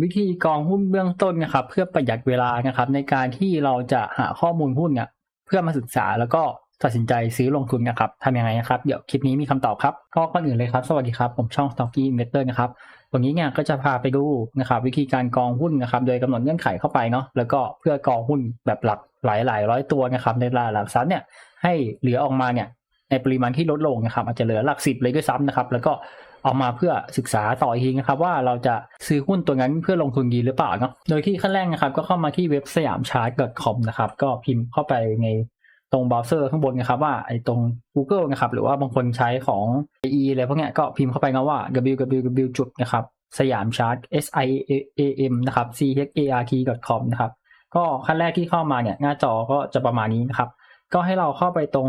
วิธีกองหุ้นเบื้องต้นนะครับ เพื่อประหยัดเวลานะครับ ในการที่เราจะหาข้อมูลหุ้นเนี่ยเพื่อมาศึกษาแล้วก็ตัดสินใจซื้อลงทุนนะครับทำยังไงนะครับ เดี๋ยวคลิปนี้มีคำตอบครับก็ก่อนอื่นเลยครับ สวัสดีครับ ผมช่อง Stocky Investor นะครับวันนี้เนี่ยก็จะพาไปดูนะครับ วิธีการกองหุ้นนะครับ โดยกำหนดเงื่อนไขเข้าไปเนาะแล้วก็เพื่อกองหุ้นแบบหลักหลายหลายร้อยตัวนะครับ ในตลาดหลักทรัพย์เนี่ยให้เหลือออกมาเนี่ยในปริมาณที่ลดลงนะครับ อาจจะเหลือหลักสิบเลยด้วยซ้ำนะครับ แล้วก็ เอามาเพื่อศึกษาต่ออีกทีนะครับว่าเราจะซื้อหุ้นตัวนั้นเพื่อลงทุนดีหรือเปล่าเนาะโดยที่ขั้นแรกนะครับ ก็เข้ามาที่เว็บสยามชาร์ต .com นะครับก็พิมพ์เข้าไปในตรงเบราว์เซอร์ข้างบนนะครับว่าไอ้ตรง Google นะครับหรือว่าบางคนใช้ของ IE อะไรพวกเนี้ยก็พิมพ์เข้าไปนะว่า www จุดนะครับสยามชาร์ต s i a m นะครับ c h a r t com นะครับก็ขั้นแรกที่เข้ามาเนี่ยหน้าจอก็จะประมาณนี้นะครับ ก็ให้เราเข้าไปตรง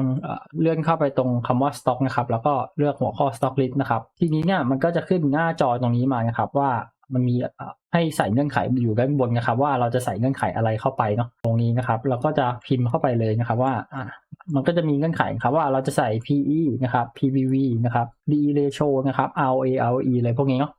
เลื่อนเข้าไปตรงคำว่า stock นะครับ แล้วก็เลือกหัวข้อ stock list นะครับ ทีนี้เนี่ยมันก็จะขึ้นหน้าจอตรงนี้มานะครับว่ามันมีให้ใส่เงื่อนไขอยู่ด้านบนนะครับ ว่าเราจะใส่เงื่อนไขอะไรเข้าไปเนาะตรงนี้นะครับ เราก็จะพิมพ์เข้าไปเลยนะครับว่ามันก็จะมีเงื่อนไขครับว่าเราจะใส่ PE นะครับ PBV นะครับ DE ratio นะครับ ROA ROE อะไรพวกนี้เนาะ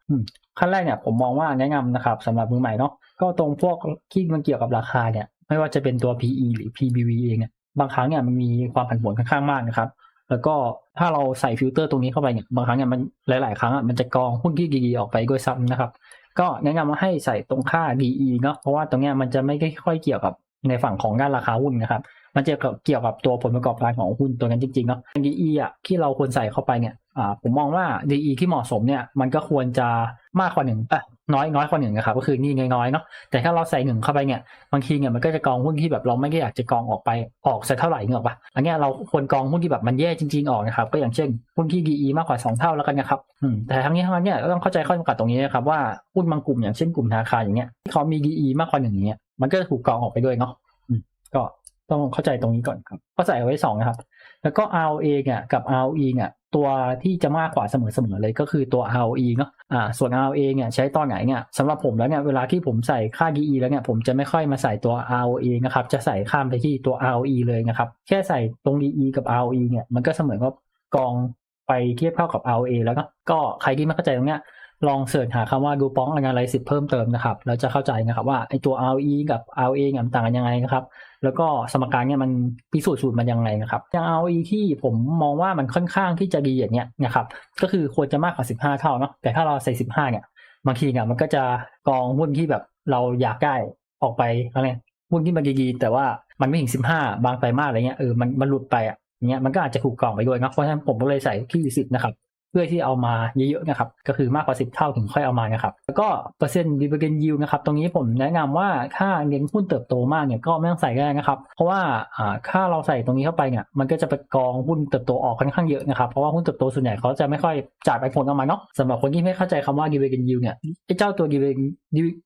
ขั้นแรกเนี่ยผมมองว่าแนะนำนะครับสำหรับมือใหม่เนาะก็ตรงพวกที่มันเกี่ยวกับราคาเนี่ย ไม่ว่าจะเป็นตัว PE หรือ PBV เองเนี่ย บางครั้งเนี่ยมันมีความผันผวนค่อนข้างมากนะครับ แล้วก็ถ้าเราใส่ฟิลเตอร์ตรงนี้เข้าไปเนี่ยบางครั้งเนี่ยมันหลาย ๆ ครั้งอะมันจะกรองหุ้นที่ดีๆออกไปด้วยซ้ำนะครับ ก็แนะนำว่าให้ใส่ตรงค่า DE เนาะเพราะว่าตรงเนี้ยมันจะไม่ค่อยเกี่ยวกับในฝั่งของด้านราคาหุ้นนะครับ มันจะเกี่ยวกับตัวผลประกอบการของหุ้นตัวนั้นจริงๆเนาะ DE อะที่เราควรใส่เข้าไปเนี่ย อ่า ผมมองว่า DE ที่เหมาะสมเนี่ย มันก็ควรจะมากกว่าหนึ่งอะ น้อยน้อยกว่าหนึ่งนะครับก็คือนี่น้อยๆเนาะแต่ถ้าเราใส่หนึ่งเข้าไปเนี่ยบางทีเนี่ยมันก็จะกองหุ้นที่แบบเราไม่ได้อยากจะกองออกไปออกสักเท่าไหร่เนกอะปะอันนี้เราควรกองหุ้นที่แบบมันแย่จริงๆออกนะครับก็อย่างเช่นหุ้นที่ DE มากกว่า 2 เท่าแล้วกันนะครับแต่ทั้งนี้ทั้งนั้นเนี่ยต้องเข้าใจข้อจำกัดตรงนี้นะครับว่าหุ้นบางกลุ่มอย่างเช่นกลุ่มธนาคารอย่างเงี้ยที่เขามี DE มากกว่าหนึ่งเงี้ยมันก็จะถูกกองออกไปด้วยเนาะก็ ต้องเข้าใจตรงนี้ก่อนครับ ก็ใส่ไว้สองนะครับ แล้วก็ ROA เนี่ยกับ ROE เนี่ยตัวที่จะมากกว่าเสมอๆเลยก็คือตัว ROE เนาะอ่าส่วน ROA เนี่ยใช้ตอนไหนเนี่ยสำหรับผมแล้วเนี่ยเวลาที่ผมใส่ค่า DE แล้วเนี่ยผมจะไม่ค่อยมาใส่ตัว ROA นะครับจะใส่ข้ามไปที่ตัว ROE เลยนะครับ แค่ใส่ตรง DE กับ ROE เนี่ยมันก็เสมือนกับกองไปเทียบเท่ากับ ROA แล้วก็ก็ใครที่ไม่เข้าใจตรงเนี้ย ลองเสิร์ชหาคำว่าดูป้อง analysis เพิ่มเติมนะครับแล้วจะเข้าใจนะครับว่าไอตัว ROE กับ ROA เนี่ยต่างกันยังไงนะครับแล้วก็สมการเนี่ยมันพิสูจน์สูตรมันยังไงนะครับอย่าง ROE ที่ผมมองว่ามันค่อนข้างที่จะดีอย่างเนี้ยนะครับก็คือควรจะมากกว่า 15 เท่าเนาะแต่ถ้าเราใส่ 15 เนี่ยบางทีเนี่ยมันก็จะกองหุ้นที่แบบเราอยากได้ออกไปอะไรหุ้นที่มันดีๆแต่ว่ามันไม่ถึง 15 บางไตรมาสอะไรเงี้ยเออมันมันหลุดไปอะเงี้ยมันก็อาจจะถูกกองไปด้วยนะเพราะฉะนั้นผมก็เลยใส่ที่ 10 นะครับ พื่อที่เอามาเยอะๆนะครับ ก็คือมากกว่า 10 เท่าถึงค่อยเอามานะครับ แล้วก็เปอร์เซ็นต์ dividend yield นะครับ ตรงนี้ผมแนะนำว่าถ้าเน้นหุ้นเติบโตมากเนี่ยก็ไม่ต้องใส่ก็ได้นะครับ เพราะว่าอ่าถ้าเราใส่ตรงนี้เข้าไปเนี่ยมันก็จะไปกองหุ้นเติบโตออกค่อนข้างเยอะนะครับ เพราะว่าหุ้นเติบโตส่วนใหญ่เขาจะไม่ค่อยจ่ายปันผลออกมาเนาะสำหรับคนที่ไม่เข้าใจคำว่า dividend yield เนี่ยไอ้เจ้าตัว dividend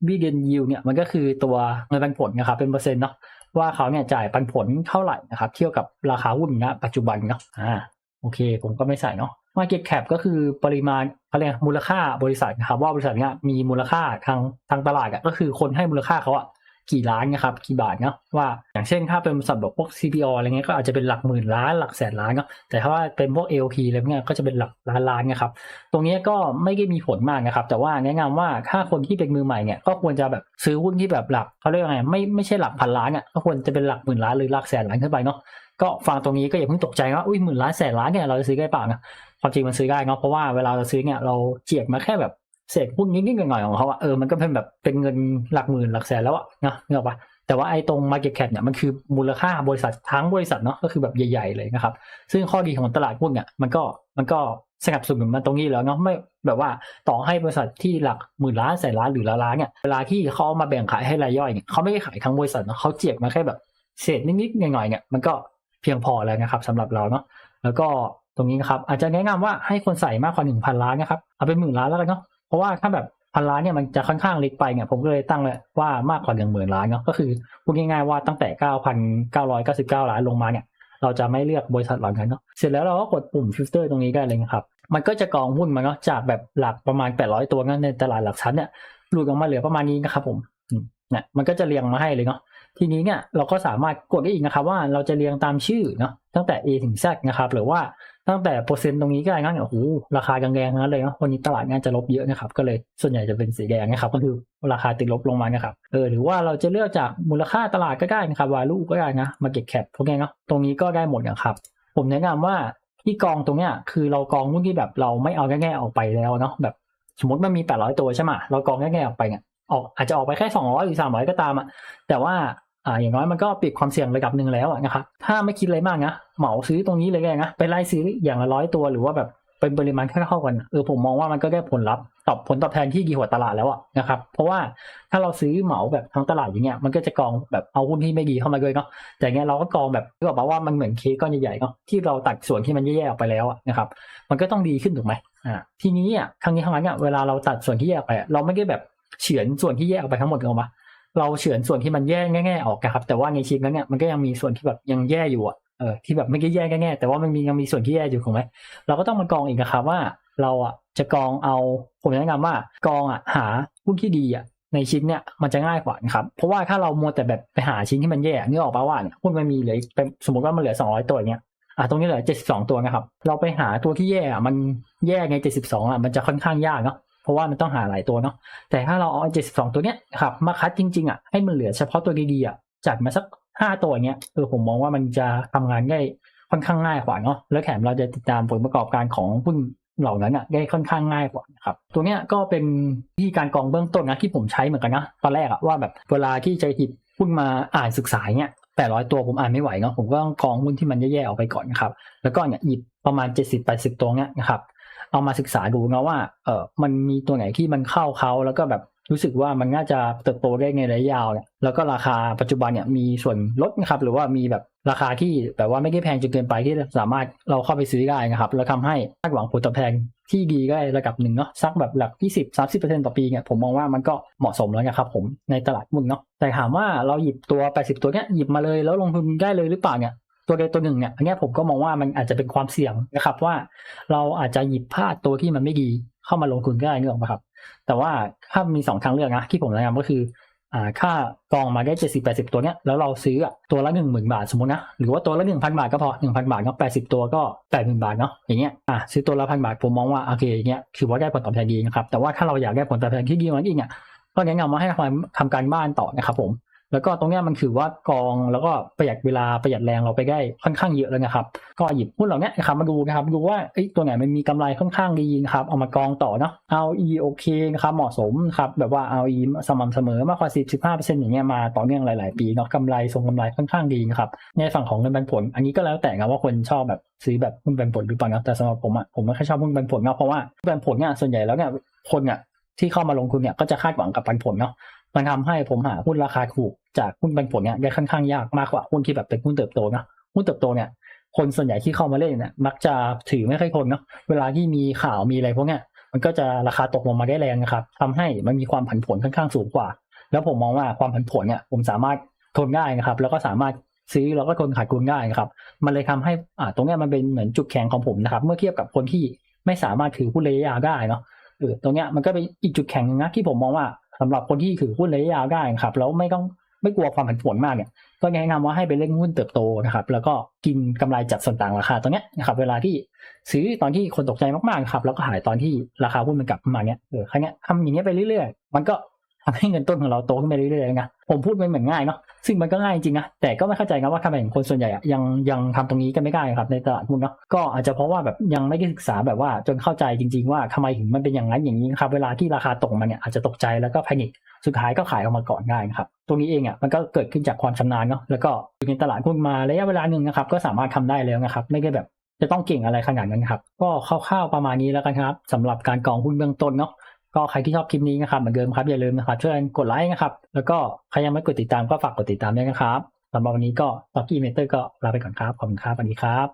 dividend yield เนี่ยมันก็คือตัวเงินปันผลนะครับเป็นเปอร์เซ็นต์เนาะว่าเขาเนี่ยจ่ายปันผลเท่าไหร่นะครับเทียบกับราคาหุ้นณปัจจุบันเนาะอ่าโอเค ผมก็ไม่ใส่เนาะ Market Cap ก็คือปริมาณอะไรมูลค่าบริษัทครับว่าบริษัทเนี้ยมีมูลค่าทางทางตลาดก็คือคนให้มูลค่าเขาอะ กี่ล้านนะครับกี่บาทเนาะว่าอย่างเช่นถ้าเป็นบริษัทแบบพวก CPO อะไรเงี้ยก็อาจจะเป็นหลักหมื่นล้านหลักแสนล้านเนาะแต่ถ้าว่าเป็นพวก LP อะไรเงี้ยก็จะเป็นหลักล้านล้านนะครับตรงนี้ก็ไม่ได้มีผลมากนะครับ แต่ว่าแนะนำว่าถ้าคนที่เป็นมือใหม่เนี่ยก็ควรจะแบบซื้อหุ้นที่แบบหลักเขาเรียกว่าไงไม่ไม่ใช่หลักพันล้านอะก็ควรจะเป็นหลักหมื่นล้านหรือหลักแสนล้านขึ้นไปเนาะก็ฟังตรงนี้ก็อย่าเพิ่งตกใจว่าอุ้ยหมื่นล้านแสนล้านเนี่ยเราจะซื้อได้เปล่านะความจริงมันซื้อได้เนาะเพราะว่าเวลาเราซื้อเนี่ยเราเจียกมาแค่แบบ เศษหุ้นนิดๆหน่อยๆของเขาอะเออมันก็เป็นแบบเป็นเงินหลักหมื่นหลักแสนแล้วอะนะนึกออกปะแต่ว่าไอ้ตรง market cap เนี่ยมันคือมูลค่าบริษัททั้งบริษัทเนาะก็คือแบบใหญ่ ๆ เลยนะครับ ซึ่งข้อดีของตลาดหุ้นเนี่ยมันก็มันก็สนับสนุนมันตรงนี้แล้วเนาะไม่แบบว่าต่อให้บริษัทที่หลักหมื่นล้านแสนล้านหรือล้านล้านเนี่ยเวลาที่เขามาแบ่งขายให้รายย่อยเนี่ยเขาไม่ได้ขายทั้งบริษัทเนาะเขาเจียกมาแค่แบบเศษนิดๆหน่อยๆเนี่ยมันก็เพียงพอแล้วนะครับสำหรับเราเนาะแล้วก็ตรงนี้นะครับอาจจะแนะนำว่าให้คนใส่มากกว่าหนึ่งพันล้านนะครับเอาเป็นหมื่นล้านแล้วกันเนาะ เพราะว่าถ้าแบบพันล้านเนี่ยมันจะค่อนข้างเล็กไปเนี่ยผมก็เลยตั้งเลยว่ามากกว่าหนึ่งหมื่นล้านเนาะก็คือพูดง่ายๆว่าตั้งแต่เก้าพันเก้าร้อยเก้าสิบเก้าล้านลงมาเนี่ย เราจะไม่เลือกบริษัทเหล่านั้นเนาะเสร็จแล้วเราก็กดปุ่มฟิลเตอร์ตรงนี้ได้เลยนะครับ มันก็จะกองหุ้นมาเนาะจากแบบหลักประมาณ800ตัวงั้นในตลาดหลักทรัพย์เนี่ยหลุดออกมาเหลือประมาณนี้นะครับผมเนี่ยมันก็จะเรียงมาให้เลยเนาะ ทีนี้เนี่ยเราก็สามารถกดได้อีกนะครับว่าเราจะเรียงตามชื่อเนาะตั้งแต่ A ถึง Z นะครับหรือว่าตั้งแต่เปอร์เซ็นต์ตรงนี้ก็ได้งั้นโอ้โหราคาแรงๆงนั้นเลยเนาะวันนี้ตลาดน่าจะลบเยอะนะครับก็เลยส่วนใหญ่จะเป็นสีแดงนะครับก็คือราคาติดลบลงมานะครับเออหรือว่าเราจะเลือกจากมูลค่าตลาดก็ได้นะครับ value ก็ได้นะ market cap พวกนี้เนาะตรงนี้ก็ได้หมดนะครับผมแนะนำว่าที่กองตรงเนี้ยคือเรากองหุ้นที่แบบเราไม่เอาแง่ๆออกไปแล้วเนาะแบบสมมติมันมี 800 ตัวใช่ไหมเรากองแง่ๆออกไปเนี่ย ออกอาจจะออกไปแค่200หรือ300ก็ตามอะแต่ว่าอ่าอย่างน้อยมันก็ปิดความเสี่ยงระดับหนึ่งแล้วนะครับถ้าไม่คิดอะไรมากนะเหมาซื้อตรงนี้เลยก็ได้นะไปไล่ซื้ออย่างละร้อยตัวหรือว่าแบบเป็นปริมาณเท่าๆกันอะเออผมมองว่ามันก็ได้ผลลัพธ์ตอบผลตอบแทนที่ดีกว่าตลาดแล้วอะนะครับเพราะว่าถ้าเราซื้อเหมาแบบทั้งตลาดอย่างเงี้ยมันก็จะกองแบบเอาหุ้นที่ไม่ดีเข้ามาด้วยเนาะแต่เงี้ยเราก็กองแบบที่บอกว่ามันเหมือนเค้กก้อนใหญ่ๆเนาะที่เราตัดส่วนที่มันแย่ๆออกไปแล้วอะนะครับมันก็ต้องดีขึ้นถูกไหมอ่าทีนี้อะครั้งนี้ครั้งนั้นอะเวลาเราตัดส่วนที่แยกไปเราไม่ได้แบบ เฉือนส่วนที่แยกออกไปทั้งหมดเอามาเราเฉือนส่วนที่มันแย่แง่ๆออกนะครับ แต่ว่าในชิ้นนั้นเนี่ยมันก็ยังมีส่วนที่แบบยังแย่อยู่อะเออที่แบบไม่ได้แย่แง่ๆแต่ว่ามันมียังมีส่วนที่แย่อยู่ถูกไหมเราก็ต้องมากองอีกนะครับว่า เราอะจะกองเอาผมแนะนำว่ากองอะหาหุ้นที่ดีอะในชิ้นเนี่ยมันจะง่ายกว่านะครับ เพราะว่าถ้าเรามัวแต่แบบไปหาชิ้นที่มันแย่นึกออกปะว่าเนี่ยหุ้นมันมีเหลือเป็นสมมติว่ามันเหลือ 200 ตัวอย่างเงี้ยอะตรงนี้เหลือ 72 ตัวนะครับ เราไปหาตัวที่แย่อะมันแย่ใน72 อะมันจะค่อนข้างยากเนาะ ราะว่ามันต้องหาหลายตัวเนาะแต่ถ้าเราเอา72ตัวเนี้ยครับมาคัดจริงๆอะให้มันเหลือเฉพาะตัวดีๆอะจัดมาสัก5ตัวอย่างเงี้ยเออผมมองว่ามันจะทำงานได้ค่อนข้างง่ายกว่าเนาะแล้วแถมเราจะติดตามผลประกอบการของหุ้นเหล่านั้นอะได้ค่อนข้างง่ายกว่านะครับตัวเนี้ยก็เป็นวิธีการกองเบื้องต้นนะที่ผมใช้เหมือนกันนะตอนแรกอะว่าแบบเวลาที่จะหยิบหุ้นมาอ่านศึกษาเนี่ยแปดร้อยตัวผมอ่านไม่ไหวเนาะผมก็ต้องกองหุ้นที่มันแย่ๆออกไปก่อนนะครับแล้วก็เนี่ยหยิบประมาณ 70-80 ตัวเนี้ยนะครับ เอามาศึกษาดูนะว่าเออมันมีตัวไหนที่มันเข้าเขาแล้วก็แบบรู้สึกว่ามันน่าจะเติบโตได้ในระยะยาวเนี่ยแล้วก็ราคาปัจจุบันเนี่ยมีส่วนลดนะครับหรือว่ามีแบบราคาที่แบบว่าไม่ได้แพงจนเกินไปที่สามารถเราเข้าไปซื้อได้นะครับ แล้วทำให้คาดหวังผลตอบแทนที่ดีได้ระดับหนึ่งเนาะสักแบบหลัก 20 30%ต่อปีเนี่ยผมมองว่ามันก็เหมาะสมแล้วนะครับผมในตลาดหุ้นเนาะแต่ถามว่าเราหยิบตัว 80 ตัวเนี้ยหยิบมาเลยแล้วลงทุนได้เลยหรือเปล่าเนี่ย ตัวใดตัวหนึ่งเนี่ยอันนี้ผมก็มองว่ามันอาจจะเป็นความเสี่ยงนะครับ ว่าเราอาจจะหยิบพลาดตัวที่มันไม่ดีเข้ามาลงทุนก็ได้นึกออกไหมครับ แต่ว่าถ้ามีสองทางเลือกนะที่ผมแนะนำก็คืออ่าค่ากองมาได้เจ็ดสิบแปดสิบตัวเนี้ยแล้วเราซื้อตัวละหนึ่งหมื่นบาทสมมตินะหรือว่าตัวละหนึ่งพันบาทก็พอหนึ่งพันบาทก็แปดสิบตัวก็แปดหมื่นบาทเนาะอย่างเงี้ยอะซื้อตัวละพันบาทผมมองว่าโอเคอย่างเงี้ยคือว่าได้ผลตอบแทนดีนะครับแต่ว่าถ้าเราอยากได้ผลตอบแทนที่ดีกว่านี้เนี่ยก็แนะนำว่าให้ทำทำการบ้านต่อนะครับผม แล้วก็ตรงนี้มันคือว่ากองแล้วก็ประหยัดเวลาประหยัดแรงเราไปได้ค่อนข้างเยอะเลยนะครับ ก็หยิบหุ้นเหล่านี้นะครับมาดูนะครับดูว่าเอ้ตัวไหนมันมีกำไรค่อนข้างดีนะครับเอามากองต่อเนาะ ROE โอเคนะครับเหมาะสมครับแบบว่า ROE สม่ำเสมอมากกว่า10 15อร์เซ็นต์อย่างเงี้ยมาต่อเนื่องหลาย ๆ ปีเนาะกำไรทรงกำไรค่อนข้างดีนะครับในฝั่งของเงินปันผล อันนี้ก็แล้วแต่นะว่าคนชอบแบบซื้อแบบหุ้นปันผลหรือเปล่านะแต่สำหรับผมอะผมไม่ค่อยชอบหุ้นปันผลนะเพราะว่าหุ้นปันผลเนี่ยส่วนใหญ่แล้วเนี่ยคนเนี่ยที่เข้ามาลงทุนเนี่ยก็จะคาดหวังกับปันผลเนาะ มันทำให้ผมหาหุ้นราคาถูกจากหุ้นปันผลเนี่ยได้ค่อนข้างยากมากกว่าหุ้นที่แบบเป็นหุ้นเติบโตนะหุ้นเติบโตเนี่ยคนส่วนใหญ่ที่เข้ามาเล่นเนี่ยมักจะถือไม่ค่อยทนเนาะเวลาที่มีข่าวมีอะไรพวกเนี้ยมันก็จะราคาตกลงมาได้แรงนะครับทำให้มันมีความผันผวนค่อนข้างสูงกว่า แล้วผมมองว่าความผันผวนเนี่ยผมสามารถทนได้นะครับ แล้วก็สามารถซื้อแล้วก็ทนขาดทุนได้นะครับ มันเลยทำให้อ่าตรงเนี้ยมันเป็นเหมือนจุดแข็งของผมนะครับ เมื่อเทียบกับคนที่ไม่สามารถถือหุ้นระยะยาวได้เนาะเออตรงเนี้ยมันก็เป็นอีกจุดแข็งนึงนะที่ผมมองว่า สำหรับคนที่ถือหุ้นระยะยาวได้ครับ แล้วไม่ต้องไม่กลัวความผันผวนมากเนี่ย ก็แนะนำว่าให้ไปเล่นหุ้นเติบโตนะครับ แล้วก็กินกำไรจากส่วนต่างราคาตรงเนี้ยนะครับ เวลาที่ซื้อตอนที่คนตกใจมากๆครับ แล้วก็ขายตอนที่ราคาหุ้นมันกลับมาเนี้ยเออครั้งเนี้ยทำอย่างเงี้ยไปเรื่อยๆ มันก็ ทำให้เงินต้นของเราโตขึ้นไปเรื่อยๆนะผมพูดมันเหมือนง่ายเนาะซึ่งมันก็ง่ายจริงนะแต่ก็ไม่เข้าใจนะว่าทำไมคนส่วนใหญ่อะยังยังทำตรงนี้กันไม่ได้ครับในตลาดหุ้นเนาะก็อาจจะเพราะว่าแบบยังไม่ได้ศึกษาแบบว่าจนเข้าใจจริง ๆ ว่าทำไมถึงมันเป็นอย่างนั้นอย่างนี้ครับเวลาที่ราคาตกมาเนี่ยอาจจะตกใจแล้วก็แพนิคสุดท้ายก็ขายออกมาก่อนได้นะครับตรงนี้เองอะมันก็เกิดขึ้นจากความชำนาญเนาะแล้วก็อยู่ในตลาดหุ้นมาระยะเวลาหนึ่งนะครับก็สามารถทำได้แล้วนะครับไม่ได้แบบจะต้องเก่งอะไรขนาดนั้นครับ ก็คร่าวๆประมาณนี้แล้วกันครับสำหรับการกองหุ้นเบื้องต้นเนาะ ก็ใครที่ชอบคลิปนี้นะครับเหมือนเดิมครับอย่าลืมนะครับช่วยกดไลค์นะครับ แล้วก็ใครยังไม่กดติดตามก็ฝากกดติดตามด้วยนะครับสำหรับวันนี้ก็ต็อกกี้เมเตอร์ก็ลาไปก่อนครับขอบคุณครับสวัสดีครับ